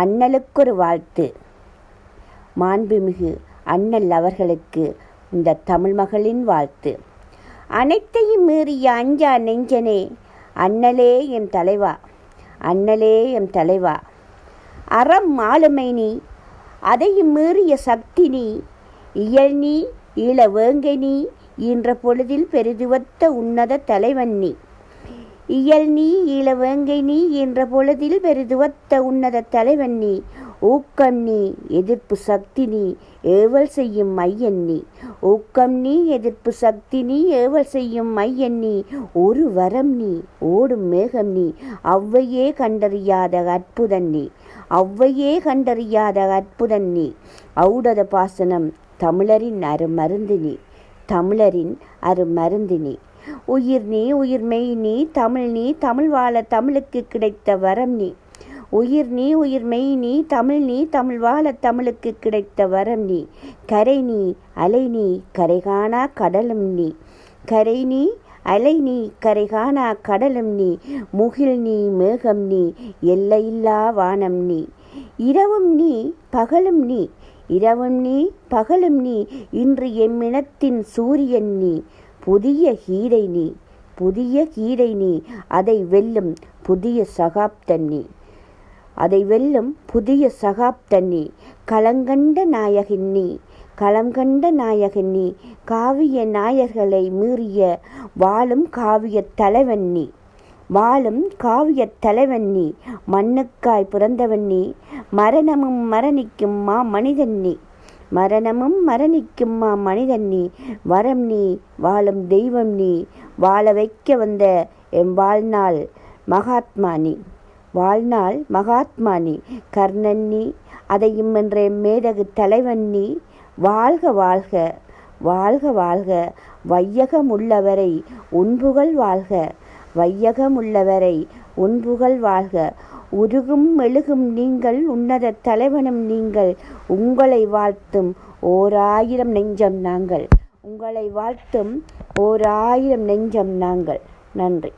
அண்ணலுக்கொரு வாழ்த்து. மாண்புமிகு அண்ணல் அவர்களுக்கு இந்த தமிழ் மகளின் வாழ்த்து. அனைத்தையும் மீறிய அஞ்சா நெஞ்சனே அண்ணலே எம் தலைவா அண்ணலே எம் தலைவா. அறம் ஆளுமை நீ அதையும் மீறிய சக்தி நீ இயல் நீ ஈழ வேங்கை நீ ஈன்ற பொழுதில் பெரிதுவத்த உன்னத தலைவன் நீ. இயல் நீ இளவேங்கை நீ என்ற பொழுதில் பெரிதுவத்த உன்னத தலைவன் நீ. ஊக்கம் நீ எதிர்ப்பு சக்தி நீ ஏவல் செய்யும் மையன் நீ. ஊக்கம் நீ எதிர்ப்பு சக்தி நீ ஏவல் செய்யும் மையன் நீ. ஒரு வரம் நீ ஓடும் மேகம் நீ. அவ்வையே கண்டறியாத அற்புதன் நீ. அவ்வையே கண்டறியாத அற்புதன் நீ. ஔடத பாசனம் தமிழரின் அருமருந்து நீ தமிழரின் அருமருந்து நீ உயிர் நீ உயிர்மெய் நீ தமிழ் நீ தமிழ் வாழ தமிழுக்கு கிடைத்த வரம் நீ. உயிர் நீ உயிர் மெய் நீ தமிழ் நீ தமிழ் வாழ தமிழுக்கு கிடைத்த வரம் நீ. கரை நீ அலை நீ கரைகானா கடலும் நீ. கரை நீ அலை நீ கரைகானா கடலும் நீ. முகில் நீ மேகம் நீ எல்லையில்லா வானம் நீ. இரவும் நீ பகலும் நீ. இரவும் நீ பகலும் நீ. இன்று எம்மினத்தின் சூரியன் நீ. புதிய ஹீரை நீ புதிய கீரை நீ அதை வெல்லும் புதிய சகாப்தன் நீ. அதை வெல்லும் புதிய சகாப்தன் நீ களங்கண்ட நாயகன் நீ களம் கண்ட நாயகன் நீ காவிய நாயர்களை மீறிய வாழும் காவிய தலைவன் நீ. வாழும் காவிய தலைவன் நீ மண்ணுக்காய் பிறந்தவன் நீ மரணமும் மரணிக்கும் மா மனிதன் நீ. மரணமும் மரணிக்கும் மா மனிதன் நீ. வரம் நீ வாழும் தெய்வம் நீ. வாழ வைக்க வந்த எம் வாழ்நாள் மகாத்மா நீ. வாழ்நாள் மகாத்மா நீ. கர்ணன் நீ. அதையும் என்ற மேதகு தலைவன் நீ. வாழ்க வாழ்க வாழ்க வாழ்க. வையகம் உள்ளவரை உன்புகள் வாழ்க. வையகம் உள்ளவரை உன்புகள் வாழ்க. உருகும் மெழுகும் நீங்கள் உன்னத தலைவனும் நீங்கள் உங்களை வாழ்த்தும் ஓர் ஆயிரம் நெஞ்சம் நாங்கள். உங்களை வாழ்த்தும் ஓர் ஆயிரம் நெஞ்சம் நாங்கள். நன்றி.